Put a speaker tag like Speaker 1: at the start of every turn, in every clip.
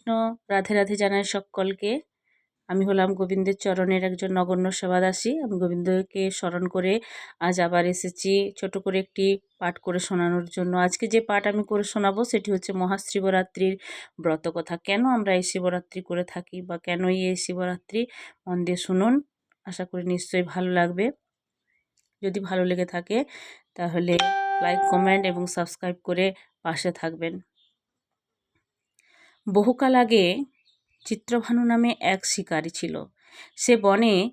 Speaker 1: কৃষ্ণ, রাধে রাধে জানাই সকলকে। আমি হলাম গোবিন্দের চরণের একজন নগণ্য সেবাদাসী। আমি গোবিন্দকে স্মরণ করে আজ আবার এসেছি ছোট করে একটি পাঠ করে শোনানোর জন্য। আজকে যে পাঠ আমি করে শোনাবো সেটি হচ্ছে মহাশিবরাত্রির ব্রত কথা। কেন আমরা এই শিবরাত্রি করে থাকি বা কেনই এই শিবরাত্রি? মন দিয়ে শুনুন। আশা করি নিশ্চয়ই ভালো লাগবে। যদি ভালো লেগে থাকে, তাহলে লাইক কমেন্ট এবং সাবস্ক্রাইব করে পাশে থাকবেন। বহুকাল আগে চিত্রভানু নামে এক শিকারী ছিল। সে বনে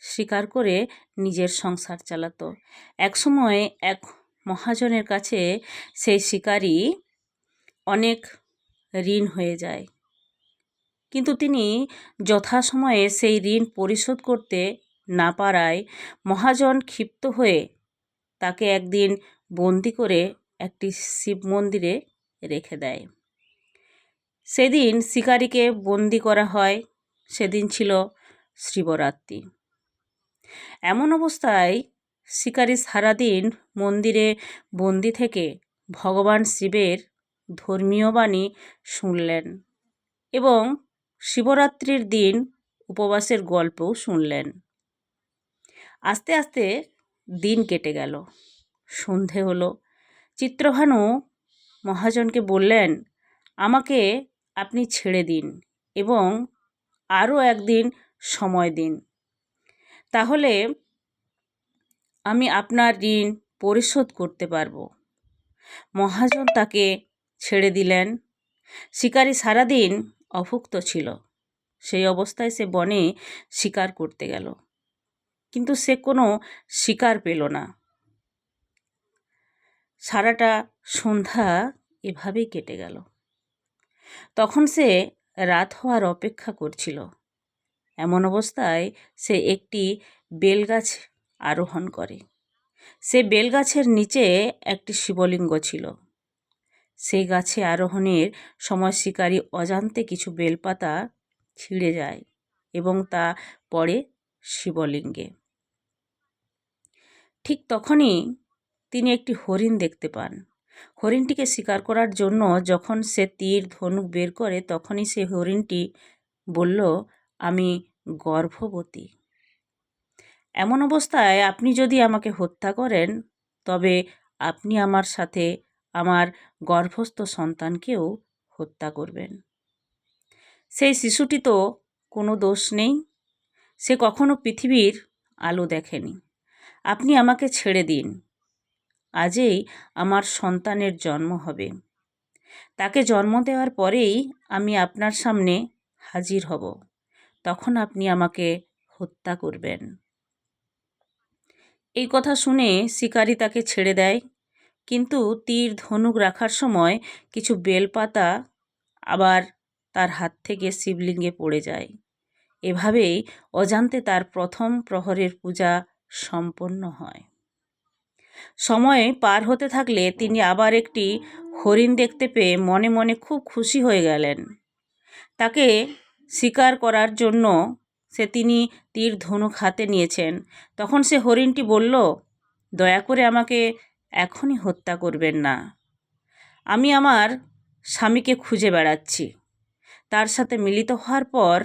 Speaker 1: শিকার করে নিজের সংসার চালাতো। একসময় এক মহাজনের কাছে সেই শিকারী অনেক ঋণ হয়ে যায়। কিন্তু তিনি যথাসময়ে সেই ঋণ পরিশোধ করতে না পারায় মহাজন ক্ষিপ্ত হয়ে তাকে একদিন বন্দি করে একটি শিব মন্দিরে রেখে দেয়। সেদিন শিকারীকে বন্দি করা হয়, সেদিন ছিল শিবরাত্রি। এমন অবস্থায় শিকারী সারাদিন মন্দিরে বন্দি থেকে ভগবান শিবের ধর্মীয় বাণী শুনলেন এবং শিবরাত্রির দিন উপবাসের গল্পও শুনলেন। আস্তে আস্তে দিন কেটে গেল, সন্ধে হলো। চিত্রভানু মহাজনকে বললেন, আমাকে আপনি ছেড়ে দিন এবং আরও একদিন সময় দিন। তাহলে আমি আপনার ঋণ পরিশোধ করতে পারব। মহাজন তাকে ছেড়ে দিলেন। শিকারী সারাদিন অভুক্ত ছিল। সেই অবস্থায় সে বনে শিকার করতে গেল। কিন্তু সে কোনো শিকার পেল না। সারাটা সন্ধ্যা এভাবেই কেটে গেল। তখন সে রাত হওয়ার অপেক্ষা করছিল। এমন অবস্থায় সে একটি বেলগাছ আরোহণ করে। সে বেলগাছের নিচে একটি শিবলিঙ্গ ছিল। সেই গাছে আরোহণের সময় শিকারী অজান্তে কিছু বেলপাতা ছিঁড়ে যায় এবং তা পড়ে শিবলিঙ্গে। ঠিক তখনই তিনি একটি হরিণ দেখতে পান। হরিণটিকে শিকার করার জন্য যখন সে তীর, ধনুক বের করে, তখনই সে হরিণটি বলল, আমি গর্ভবতী। এমন অবস্থায় আপনি যদি আমাকে হত্যা করেন, তবে আপনি আমার সাথে আমার গর্ভস্থ সন্তানকেও হত্যা করবেন। সেই শিশুটি তো কোনো দোষ নেই। সে কখনো পৃথিবীর আলো দেখেনি। আপনি আমাকে ছেড়ে দিন। আজই আমার সন্তানের জন্ম হবে। তাকে জন্ম দেওয়ার পরেই আমি আপনার সামনে হাজির হব। তখন আপনি আমাকে হত্যা করবেন। এই কথা শুনে শিকারী তাকে ছেড়ে দেয়। কিন্তু তীর ধনুক রাখার সময় কিছু বেলপাতা আবার তার হাত থেকে শিবলিঙ্গে পড়ে যায়। এভাবেই অজান্তে তার প্রথম প্রহরের পূজা সম্পন্ন হয়। সময় পার হতে থাকলে তিনি আবার একটি হরিণ দেখতে পেয়ে মনে মনে খুব খুশি হয়ে গেলেন। তাকে শিকার করার জন্য সে তিনি তীর ধনুক হাতে নিয়েছেন। তখন সে হরিণটি বলল, দয়া করে আমাকে এখনই হত্যা করবেন না। আমি আমার স্বামীকে খুঁজে বেড়াচ্ছি। তার সাথে মিলিত হওয়ার পর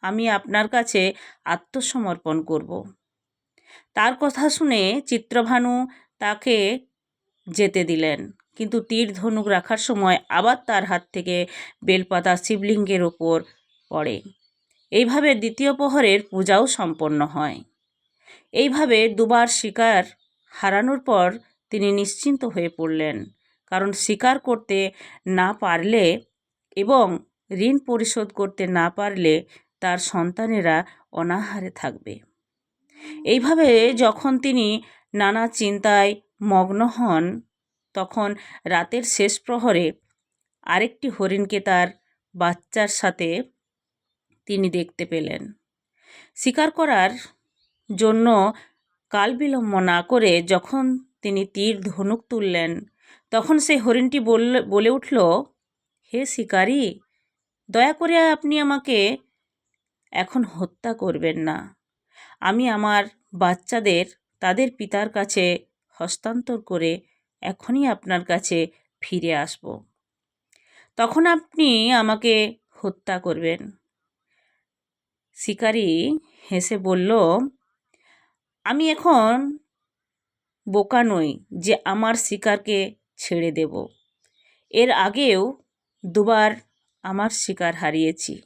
Speaker 1: আমি আপনার কাছে আত্মসমর্পণ করব। তার কথা শুনে চিত্রভানু তাকে যেতে দিলেন। কিন্তু তীর ধনুক রাখার সময় আবার তার হাত থেকে বেলপাতা শিবলিঙ্গের ওপর পড়ে। এইভাবে দ্বিতীয় প্রহরের পূজাও সম্পন্ন হয়। এইভাবে দুবার শিকার হারানোর পর তিনি নিশ্চিন্ত হয়ে পড়লেন। কারণ শিকার করতে না পারলে এবং ঋণ পরিশোধ করতে না পারলে তার সন্তানেরা অনাহারে থাকবে। এইভাবে যখন তিনি নানা চিন্তায় মগ্ন হন, তখন রাতের শেষ প্রহরে আরেকটি হরিণকে তার বাচ্চার সাথে তিনি দেখতে পেলেন। শিকার করার জন্য কাল বিলম্ব না করে যখন তিনি তীর ধনুক তুললেন, তখন সেই হরিণটি বললে, বলে উঠল, হে শিকারী, দয়া করে আপনি আমাকে এখন হত্যা করবেন না। আমি আমার বাচ্চাদের, তাদের পিতার কাছে হস্তান্তর করে এখনই আপনার কাছে ফিরে আসব। তখন আপনি আমাকে হত্যা করবেন। শিকারি হেসে বলল, আমি এখন বোকা নই যে আমার শিকারকে ছেড়ে দেব। এর আগেও দুবার আমার শিকার হারিয়েছি।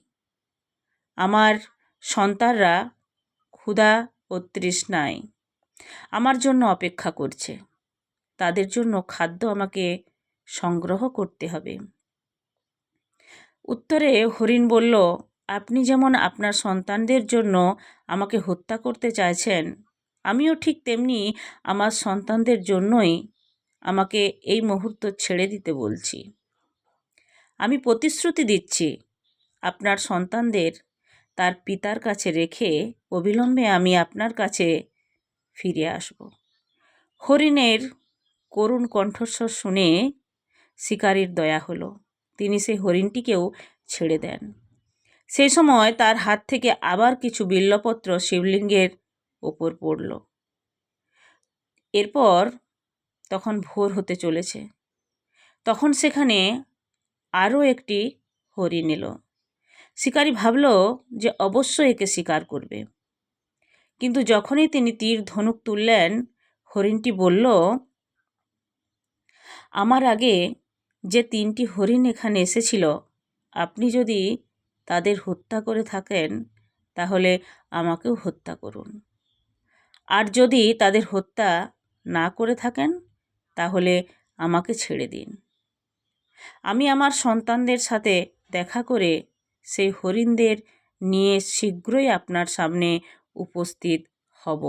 Speaker 1: আমার সন্তানরা ক্ষুধা ও তৃষ্ণায়। আমার জন্য অপেক্ষা করছে। তাদের জন্য খাদ্য আমাকে সংগ্রহ করতে হবে। উত্তরে হরিণ বলল, আপনি যেমন আপনার সন্তানদের জন্য আমাকে হত্যা করতে চাইছেন, আমিও ঠিক তেমনি আমার সন্তানদের জন্যই আমাকে এই মুহূর্ত ছেড়ে দিতে বলছি। আমি প্রতিশ্রুতি দিচ্ছি আপনার সন্তানদের তার পিতার কাছে রেখে অবিলম্বে আমি আপনার কাছে ফিরে আসব। হরিণের করুণ কণ্ঠস্বর শুনে শিকারীর দয়া হলো। তিনি সেই হরিণটিকেও ছেড়ে দেন। সেই সময় তার হাত থেকে আবার কিছু বিল্লপত্র শিবলিঙ্গের ওপর পড়ল। এরপর তখন ভোর হতে চলেছে। তখন সেখানে আরও একটি হরিণ এলো। শিকারী ভাবল যে অবশ্যই একে শিকার করবে। কিন্তু যখনই তিনি তীর ধনুক তুললেন, হরিণটি বলল, আমার আগে যে তিনটি হরিণ এখানে এসেছিল, আপনি যদি তাদের হত্যা করে থাকেন, তাহলে আমাকেও হত্যা করুন। আর যদি তাদের হত্যা না করে থাকেন, তাহলে আমাকে ছেড়ে দিন। আমি আমার সন্তানদের সাথে দেখা করে সেই হরিণদের নিয়ে শীঘ্রই আপনার সামনে উপস্থিত হব।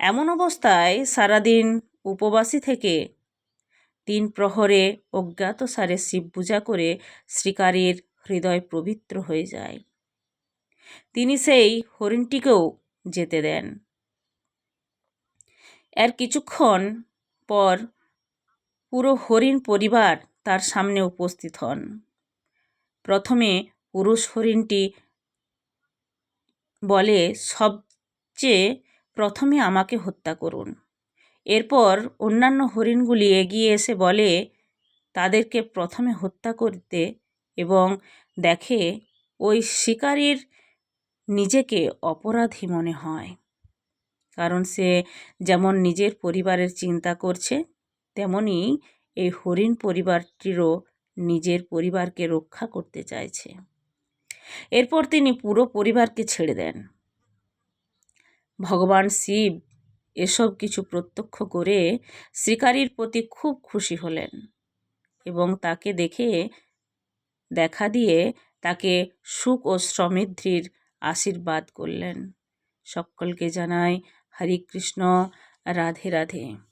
Speaker 1: এমন অবস্থায় সারাদিন উপবাসী থেকে তিন প্রহরে অজ্ঞাত সারে শিব পূজা করে শ্রীকারীর হৃদয় পবিত্র হয়ে যায়। তিনি সেই হরিণটিকেও যেতে দেন। এর কিছুক্ষণ পর পুরো হরিণ পরিবার তার সামনে উপস্থিত হন। প্রথমে পুরুষ হরিণটি বলে, সবচেয়ে প্রথমে আমাকে হত্যা করুন। এরপর অন্যান্য হরিণগুলি এগিয়ে এসে বলে, তাদেরকে প্রথমে হত্যা করতে এবং দেখে ওই শিকারীর নিজেকে অপরাধী মনে হয়। কারণ সে যেমন নিজের পরিবারের চিন্তা করছে, তেমনি এই হরিণ পরিবারটিরও নিজের পরিবারকে রক্ষা করতে চাইছে। এরপর তিনি পুরো পরিবারকে ছেড়ে দেন। ভগবান শিব এসব কিছু প্রত্যক্ষ করে শিকারীর প্রতি খুব খুশি হলেন এবং তাকে দেখে দেখা দিয়ে তাকে সুখ ও সমৃদ্ধির আশীর্বাদ করলেন। সকলকে জানাই হরে কৃষ্ণ, রাধে রাধে।